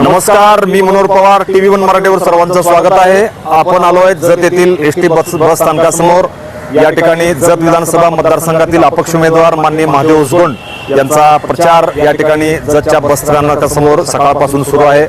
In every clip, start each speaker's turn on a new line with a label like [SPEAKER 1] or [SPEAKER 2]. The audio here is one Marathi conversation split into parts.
[SPEAKER 1] नमस्कार मी मनोहर पवार टीव्ही वन मराठीवर सर्वांचं स्वागत आहे. आपण आलो आहे जत येथील एस टी बस बस स्थानकासमोर. या ठिकाणी जत विधानसभा मतदारसंघातील अपक्ष उमेदवार माननीय महादेव उसगोंड यांचा प्रचार या ठिकाणी जतच्या बस स्थानकासमोर सकाळपासून सुरू आहे.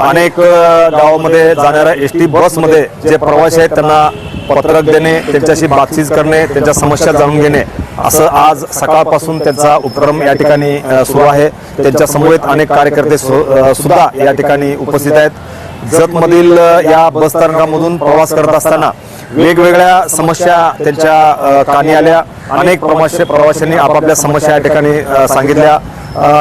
[SPEAKER 1] अनेक गावामध्ये जाणाऱ्या एस टी बसमध्ये जे प्रवासी आहेत त्यांना पत्रक देणे त्यांच्याशी बातचीत करणे त्यांच्या समस्या जाणून घेणे असं आज सकाळपासून त्यांचा उपक्रम या ठिकाणी सुरू आहे. त्यांच्या समवेत अनेक कार्यकर्ते सुद्धा या ठिकाणी उपस्थित आहेत. जतमधील या बस स्थानकामधून प्रवास करत असताना वेगवेगळ्या समस्या त्यांच्या कानी आल्या. अनेक प्रवासी प्रवाशांनी आपापल्या समस्या या ठिकाणी सांगितल्या.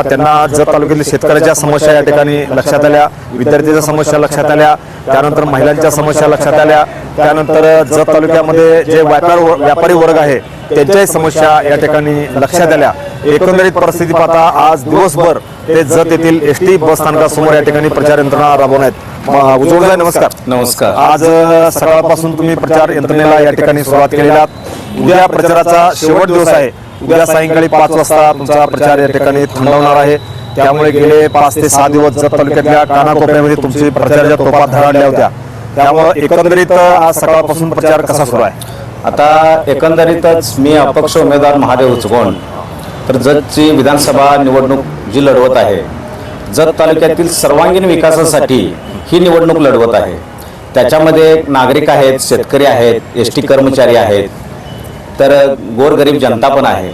[SPEAKER 1] त्यांना जत तालुक्यातील शेतकऱ्याच्या समस्या या ठिकाणी लक्षात आल्या. विद्यार्थ्यांच्या समस्या लक्षात आल्या. त्यानंतर महिलांच्या समस्या लक्षात आल्या. त्यानंतर जत तालुक्यामध्ये जे व्यापार व्यापारी वर्ग आहे त्यांच्याही समस्या या ठिकाणी लक्षात आल्या. एकंदरीत परिस्थिती पाहता आज दिवसभर ते जत येथील एस टी बस स्थानकासमोर या ठिकाणी प्रचार यंत्रणा राबवणार आहेत. उजवळ नमस्कार.
[SPEAKER 2] नमस्कार.
[SPEAKER 1] आज सकाळपासून तुम्ही प्रचार यंत्रणेला या ठिकाणी सुरुवात केलेला आहात. उद्या प्रचाराचा शेवट दिवस आहे. उद्या सायंकाळी पाच वाजता तुमचा प्रचार या ठिकाणी थांबवणार आहे. त्यामुळे गेले पाच ते सहा दिवस जत तालुक्यातल्या कानाकोपऱ्यामध्ये तुमची प्रचाराच्या तोफा धडाडल्या होत्या. त्यामुळे एकंदरीत आज सकाळपासून प्रचार कसा सुरू आहे?
[SPEAKER 2] आता एकंदरीतच मी अपक्ष उमेदवार महादेव उचगोण तर जतची विधानसभा निवडणूक जी लढवत आहे जत तालुक्यातील सर्वांगीण विकासासाठी ही निवडणूक लढवत आहे. त्याच्यामध्ये नागरिक आहेत शेतकरी आहेत एस टी कर्मचारी आहेत तर गोरगरीब जनता पण आहे.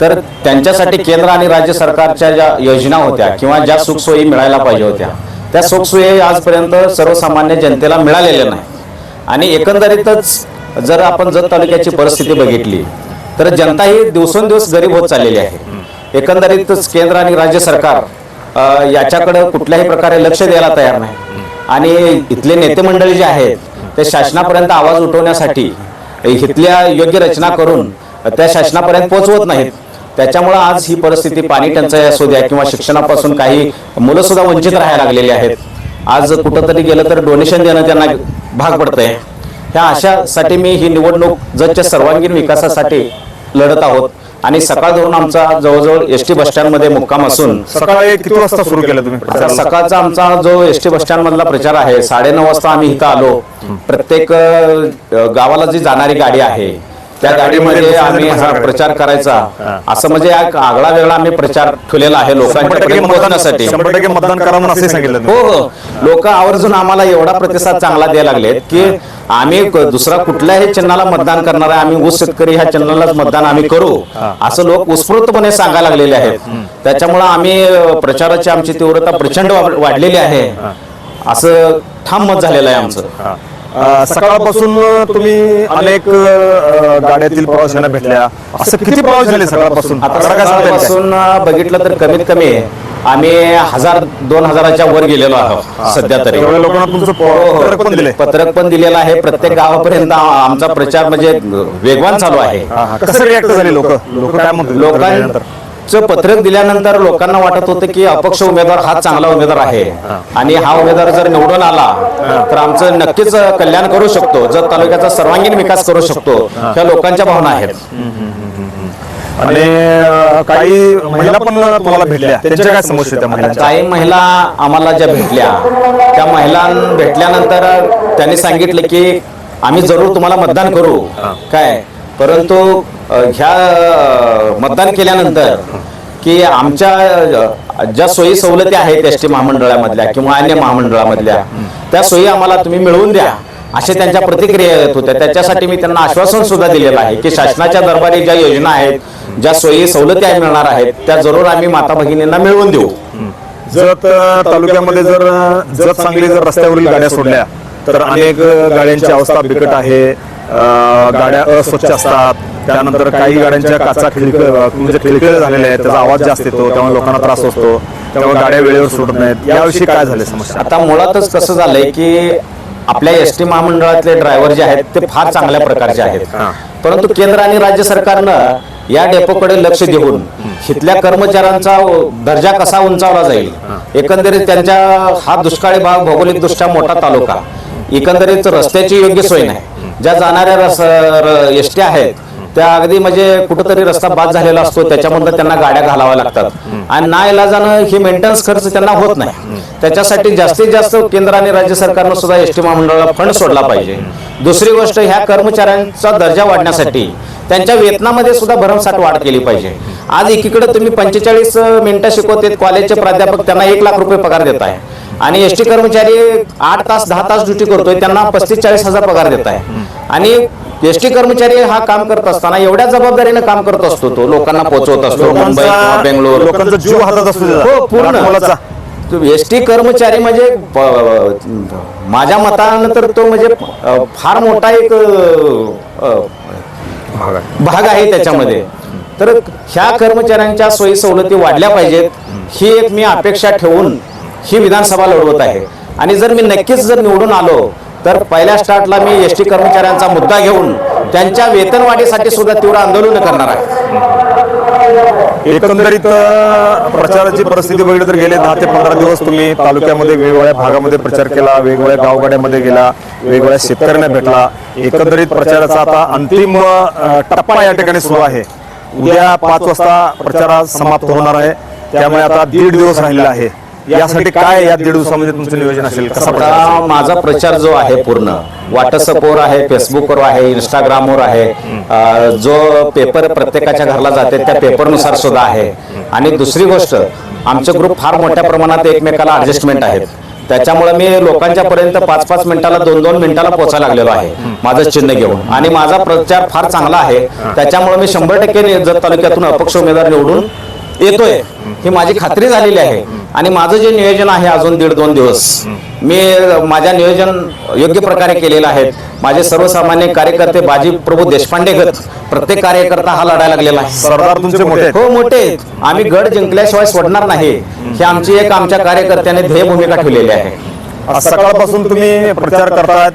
[SPEAKER 2] तर त्यांच्यासाठी केंद्र आणि राज्य सरकारच्या ज्या योजना होत्या किंवा ज्या सुखसोयी मिळायला पाहिजे होत्या त्या सुखसोयी आजपर्यंत सर्वसामान्य जनतेला मिळालेल्या नाही. आणि एकंदरीतच जर आपण जत तालुक्याची परिस्थिती बघितली तर जनता ही दिवसेंदिवस गरीब होत चाललेली आहे. एकंदरीतच केंद्र आणि राज्य सरकार याच्याकडे कुठल्याही प्रकारे लक्ष द्यायला तयार नाही. आणि इथले नेते मंडळी जे आहेत ते शासनापर्यंत आवाज उठवण्यासाठी इथल्या योग्य रचना करून त्या शासनापर्यंत पोहोचवत नाहीत. त्याच्यामुळे आज ही परिस्थिती पाणी टंचाई असू द्या किंवा शिक्षणापासून काही मुलं सुद्धा वंचित राहायला लागलेली आहेत. आज कुठंतरी गेलं तर डोनेशन देणं त्यांना भाग पडतंय. ह्या अशासाठी मी ही निवडणूक जतच्या सर्वांगीण विकासासाठी लढत आहोत. आणि सकाळ धरून आमचा जवळजवळ एस टी बसस्टँडमध्ये मुक्काम असून
[SPEAKER 1] सकाळी किती वाजता सुरू केलं तुम्ही?
[SPEAKER 2] सकाळचा आमचा जो एस टी बसस्टँड मधला प्रचार आहे साडेनऊ वाजता आम्ही इथं आलो. प्रत्येक गावाला जी जाणारी गाडी आहे त्या गाडीमध्ये आम्ही हा प्रचार करायचा. असं म्हणजे एक आगळा वेगळा आम्ही प्रचार ठेवलेला आहे लोकांच्या
[SPEAKER 1] मतदान
[SPEAKER 2] पोहोचण्यासाठी
[SPEAKER 1] करा असे सांगितलं
[SPEAKER 2] हो. हो. लोक आवर्जून आम्हाला एवढा प्रतिसाद चांगला द्यायला लागलेत की आम्ही क- दुसरा कुठल्याही चिन्हाला मतदान करणार आहे आम्ही ऊस शेतकरी ह्या चिन्हालाच मतदान आम्ही करू. असं लोक उत्स्फूर्तपणे सांगायला लागलेले आहेत. त्याच्यामुळे आम्ही प्रचाराची आमची तीव्रता प्रचंड वाढ- वाढलेली आहे. असं ठाम मत झालेलं आहे आमचं.
[SPEAKER 1] सकाळपासून तुम्ही अनेक गाड्यातील प्रवाशांना भेटल्या. असं किती प्रवास झाले सकाळपासून?
[SPEAKER 2] आता? सकाळपासून बघितलं तर कमीत कमी आम्ही हजार दोन हजाराच्या वर गेलेलो आहोत सध्या तरी.
[SPEAKER 1] एवढ्या लोकांना तुमचं
[SPEAKER 2] हो, हो.
[SPEAKER 1] पत्रक पण दिले
[SPEAKER 2] पत्रक पण दिलेलं आहे. प्रत्येक गावापर्यंत आमचा प्रचार म्हणजे वेगवान चालू आहे.
[SPEAKER 1] कसं रिॲक्ट झाले लोक? लोक काय म्हणतात?
[SPEAKER 2] पत्रक दिल्यानंतर लोकांना वाटत होतं की अपक्ष उमेदवार हा चांगला उमेदवार आहे. आणि हा उमेदवार जर निवडून आला तर आमचं नक्कीच कल्याण करू शकतो. जर तालुक्याचा सर्वांगीण विकास करू शकतो. ह्या लोकांच्या भावना आहेत.
[SPEAKER 1] आणि काही महिला पण तुम्हाला भेटल्या. त्यांच्या काय समस्या त्या
[SPEAKER 2] काही महिला आम्हाला ज्या भेटल्या त्या महिला भेटल्यानंतर त्यांनी सांगितलं की आम्ही जरूर तुम्हाला मतदान करू. काय? परंतु ह्या मतदान केल्यानंतर की आमच्या ज्या सोयी सवलती आहेत एस टी महामंडळामधल्या किंवा अन्य महामंडळामधल्या त्या सोयी आम्हाला तुम्ही मिळवून द्या अशा त्यांच्या प्रतिक्रिया येत होत्या. त्याच्यासाठी मी त्यांना आश्वासन सुद्धा दिलेलं आहे की शासनाच्या दरबारी ज्या योजना आहेत ज्या सोयी सवलती मिळणार आहेत त्या जरूर आम्ही माता भगिनींना मिळवून देऊ.
[SPEAKER 1] जत तालुक्यामध्ये जर जत सांगली जर रस्त्यावरील गाड्या सोडल्या तर अनेक गाड्यांची अवस्था बिकट आहे. गाड्या अस्वच्छ असतात. त्यानंतर काही गाड्यांच्या काचा खिळक म्हणजे खिळखिळे झालेले आहेत. त्याचा आवाज जास्त येतो त्यामुळे लोकांना त्रास होतो त्यामुळे गाड्या वेळेवर सोडत नाहीत. याविषयी काय झाले समस्या?
[SPEAKER 2] आता मुळातच कसं झालंय की आपल्या एस टी महामंडळातले ड्रायव्हर जे आहेत ते फार चांगल्या प्रकारचे आहेत. परंतु केंद्र आणि राज्य सरकारनं या डेपोकडे लक्ष देऊन इथल्या कर्मचाऱ्यांचा दर्जा कसा उंचावला जाईल? एकंदरीत त्यांच्या हा दुष्काळी भाग भौगोलिक दृष्ट्या मोठा तालुका. एकंदरीत रस्त्याची योग्य सोय नाही. ज्या जाणाऱ्या रस आहेत त्या अगदी म्हणजे कुठंतरी रस्ता बाद झालेला असतो त्याच्यामधनं त्यांना गाड्या घालाव्या लागतात. आणि ना इलाजानं हे मेंटेनन्स खर्च त्यांना होत नाही. त्याच्यासाठी जास्तीत जास्त केंद्र आणि राज्य सरकारनं सुद्धा एस टी महामंडळाला फंड सोडला पाहिजे. दुसरी गोष्ट ह्या कर्मचाऱ्यांचा दर्जा वाढण्यासाठी त्यांच्या वेतनामध्ये सुद्धा भरमसाठ वाढ केली पाहिजे. आज एकीकडे तुम्ही पंचेचाळीस मिनिटं शिकवते कॉलेजचे प्राध्यापक त्यांना एक लाख रुपये पगार देत आहे आणि एस टी कर्मचारी आठ तास दहा तास ड्युटी करतोय त्यांना पस्तीस चाळीस हजार पगार देत आहे. आणि एस टी कर्मचारी हा काम करत असताना एवढ्या जबाबदारीने काम करत असतो तो लोकांना पोहोचवत असतो मुंबई किंवा बेंगलोर.
[SPEAKER 1] लोकांचा जीव हातात असतो.
[SPEAKER 2] हो पूर्ण. एस टी कर्मचारी म्हणजे माझ्या मतानं तर तो म्हणजे फार मोठा एक.
[SPEAKER 1] भाग आहे
[SPEAKER 2] त्याच्यामध्ये. तर ह्या कर्मचाऱ्यांच्या सोयी सवलती वाढल्या पाहिजेत. ही एक मी अपेक्षा ठेवून ही विधानसभा लढवत आहे. आणि जर मी नक्कीच जर निवडून आलो तर पहिल्या स्टार्टला मी एस टी कर्मचाऱ्यांचा मुद्दा घेऊन त्यांच्या वेतनवाढीसाठी सुद्धा तीव्र आंदोलन करणार आहे.
[SPEAKER 1] एकंदरीत प्रचाराची परिस्थिती बघितली तर गेले दहा ते पंधरा दिवस तुम्ही तालुक्यामध्ये वेगवेगळ्या भागामध्ये प्रचार केला वेगवेगळ्या गावगाड्यामध्ये गेला वेगवेगळ्या शेतकऱ्यांना भेटला. एकंदरीत प्रचाराचा आता अंतिम टप्पा या ठिकाणी सुरू आहे. उद्या पाच वाजता प्रचार समाप्त होणार आहे. त्यामुळे आता दीड दिवस राहिलेला आहे. यासाठी काय या दीड दिवसामध्ये तुमचं नियोजन असेल? कसा?
[SPEAKER 2] आता माझा प्रचार जो आहे पूर्ण व्हॉट्सअपवर आहे फेसबुकवर आहे इंस्टाग्रामवर आहे अं, जो पेपर प्रत्येकाच्या घरला जाते त्या पेपरनुसार सुद्धा आहे. आणि दुसरी गोष्ट आमचे ग्रुप फार मोठ्या प्रमाणात एकमेकाला ऍडजस्टमेंट आहेत. त्याच्यामुळे मी लोकांच्या पर्यंत पाच पाच मिनिटाला दोन दोन मिनिटाला पोहोचायला लागलेलो आहे माझं चिन्ह घेऊन. आणि माझा प्रचार फार चांगला आहे. त्याच्यामुळे मी शंभर टक्के जत तालुक्यातून अपक्ष उमेदवार निवडून येतोय. ही माझी खात्री झालेली आहे. आणि माझं जे नियोजन आहे अजून दीड दोन दिवस मी माझ्या नियोजन योग्य प्रकारे केलेलं आहे माझे सर्वसामान्य कार्यकर्ते बाजी प्रभू देशपांडे गत प्रत्येक कार्यकर्ता हा लढायला लागलेला आहे.
[SPEAKER 1] सरदार तुमचे मोठे आहेत.
[SPEAKER 2] हो मोठे. आम्ही गड जिंकल्याशिवाय सोडणार नाही. ही आमची एक आमच्या कार्यकर्त्याने ध्येय भूमिका ठेवलेली आहे.
[SPEAKER 1] सकाळपासून तुम्ही प्रचार करतायत.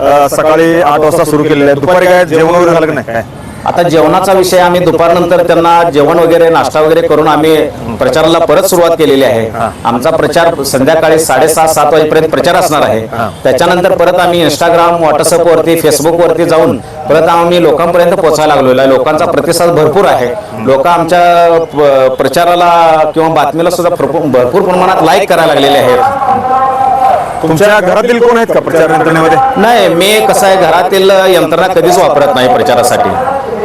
[SPEAKER 1] अ, सकाळी आठ वाजता सुरू केलेले आहे दुपारी काय? जेवण वगैरे झालं की नाही? काय
[SPEAKER 2] आता जेवणाचा विषय आम्ही दुपारनंतर त्यांना जेवण वगैरे नाश्ता वगैरे करून आम्ही प्रचाराला परत सुरुवात केलेली आहे. आमचा प्रचार संध्याकाळी साडेसात सात वाजेपर्यंत प्रचार असणार आहे. त्याच्यानंतर परत आम्ही इंस्टाग्राम व्हॉट्सअप वरती फेसबुक वरती जाऊन परत आम्ही लोकांपर्यंत पोहोचायला लागलेलो आहे. लोकांचा प्रतिसाद भरपूर आहे. लोक आमच्या प्रचाराला किंवा बातमीला सुद्धा भरपूर भरपूर प्रमाणात लाईक करायला लागलेले आहेत.
[SPEAKER 1] तुमच्या घरातील कोण आहेत का प्रचार यंत्रणेमध्ये?
[SPEAKER 2] नाही मी कसं आहे घरातील यंत्रणा कधीच वापरत नाही प्रचारासाठी.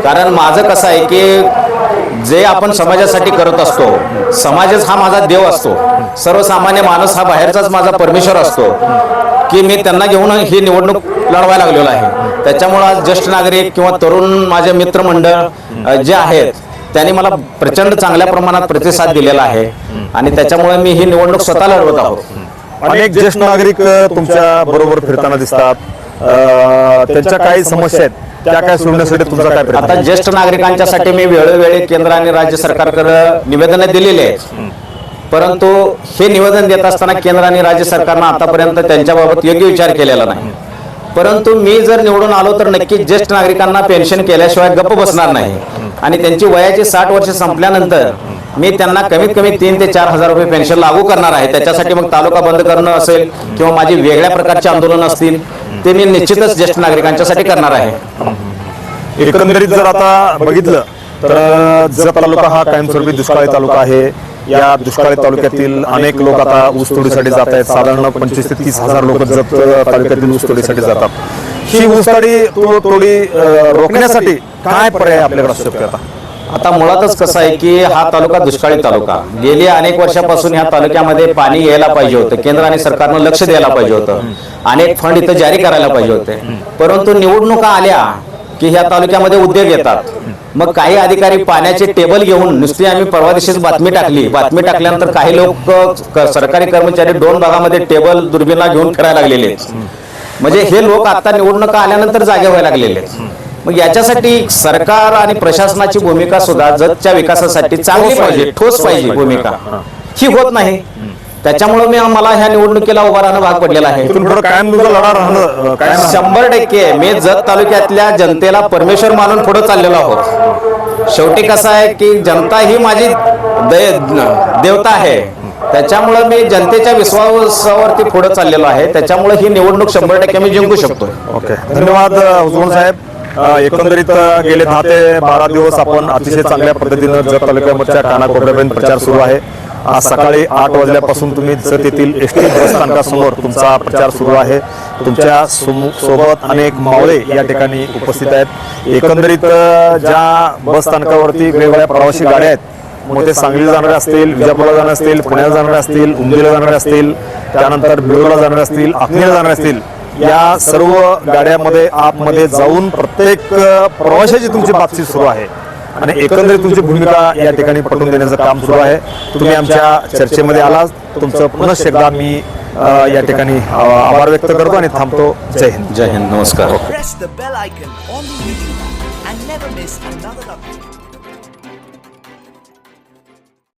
[SPEAKER 2] कारण माझं कसं आहे की जे आपण समाजासाठी करत असतो समाजच हा माझा देव असतो. सर्वसामान्य माणूस हा बाहेरचाच माझा परमेश्वर असतो. की मी त्यांना घेऊन ही निवडणूक लढवायला लागलेलो आहे. त्याच्यामुळं आज ज्येष्ठ नागरिक किंवा तरुण माझे मित्रमंडळ जे आहेत त्यांनी मला प्रचंड चांगल्या प्रमाणात प्रतिसाद दिलेला आहे. आणि त्याच्यामुळे मी ही निवडणूक स्वतः लढवत आहोत.
[SPEAKER 1] अनेक ज्येष्ठ नागरिक तुमच्या बरोबर फिरताना दिसतात. त्यांच्या काही समस्या आहेत. त्या काय सोडण्यासाठी तुमचा काय प्रयत्न?
[SPEAKER 2] आता ज्येष्ठ नागरिकांच्यासाठी मी वेळोवेळी केंद्र आणि राज्य सरकारकडे निवेदनं दिलेली आहेत. परंतु हे निवेदन देत असताना केंद्र आणि राज्य सरकारनं आतापर्यंत त्यांच्याबाबत योग्य विचार केलेला नाही. परंतु मी जर निवडून आलो तर नक्कीच ज्येष्ठ नागरिकांना पेन्शन केल्याशिवाय गप्प बसणार नाही. आणि त्यांची वयाची साठ वर्ष संपल्यानंतर मी त्यांना कमीत कमी तीन ते चार हजार रुपये पेन्शन लागू करणार आहे. त्याच्यासाठी मग तालुका बंद करणं असेल किंवा माझी वेगळ्या प्रकारची आंदोलन असतील ते मी निश्चितच ज्येष्ठ नागरिकांच्यासाठी करणार आहे.
[SPEAKER 1] एकंदरीत जर आता बघितलं तर जर जत तालुका हा कायमस्वरूपी दुष्काळी तालुका आहे. या दुष्काळी तालुक्यातील अनेक लोक आता ऊसतोडीसाठी जात आहेत. साधारण पंचवीस ते तीस हजार लोक जत तालुक्यातील ऊसतोडीसाठी जातात. ही ऊसतोडी तोडी रोखण्यासाठी काय पर्याय आपल्याकडे असू शकतो आता?
[SPEAKER 2] आता मुळातच कसं आहे की हा तालुका दुष्काळी तालुका. गेली अनेक वर्षापासून या तालुक्यामध्ये पाणी यायला पाहिजे होतं. केंद्र आणि सरकारनं लक्ष द्यायला पाहिजे होतं. अनेक फंड इथं जारी करायला पाहिजे होते. परंतु निवडणुका आल्या की ह्या तालुक्यामध्ये उद्योग येतात. मग काही अधिकारी पाण्याचे टेबल घेऊन नुसती आम्ही परवा दिवशीच बातमी टाकली. बातमी टाकल्यानंतर काही लोक सरकारी कर्मचारी दोन भागामध्ये टेबल दुर्बिणा घेऊन फिरायला लागलेले म्हणजे हे लोक आता निवडणुका आल्यानंतर जागे व्हायला लागलेले मग याच्यासाठी सरकार आणि प्रशासनाची भूमिका सुद्धा जतच्या विकासासाठी चांगली पाहिजे ठोस पाहिजे भूमिका. ही होत नाही. त्याच्यामुळे मी मला ह्या निवडणुकीला उभा राहणं भाग पडलेला आहे. शंभर टक्के मी जत तालुक्यातल्या जनतेला परमेश्वर मानून पुढे चाललेलो आहोत. शेवटी कसं आहे की जनता ही माझी दे- देवता आहे. त्याच्यामुळे मी जनतेच्या विश्वासावरती पुढे चाललेलो आहे. त्याच्यामुळे ही निवडणूक शंभर टक्के मी जिंकू शकतो
[SPEAKER 1] ओके. धन्यवाद साहेब. एकंदरीत गेले दहा ते बारा दिवस आपण अतिशय चांगल्या पद्धतीनं जत तालुक्यावरच्या कानाकोपऱ्यापर्यंत प्रचार सुरू आहे. आज सकाळी आठ वाजल्यापासून तुम्ही जत येथील एस टी बस स्थानकासमोर तुमचा प्रचार सुरू आहे. तुमच्यासोबत अनेक मावळे या ठिकाणी उपस्थित आहेत. एकंदरीत ज्या बस स्थानकावरती वेगवेगळ्या प्रवासी गाड्या आहेत मग ते सांगलीला जाणारे असतील विजापूरला जाणारे असतील पुण्याला जाणारे असतील उमदीला जाणारे असतील त्यानंतर बिळूरला जाणारे असतील अकनीला जाणारे असतील या सर्व गाड्यामध्ये आतमध्ये जाऊन प्रत्येक प्रवाशाची तुमची बातचीत सुरू आहे. आणि एकंदरीत तुमची भूमिका या ठिकाणी पटवून देण्याचं काम सुरू आहे. तुम्ही आमच्या चर्चेमध्ये आलात. तुमचं पुनश्च एकदा मी या ठिकाणी आभार व्यक्त करतो आणि थांबतो. जय हिंद.
[SPEAKER 2] जय हिंद. नमस्कार.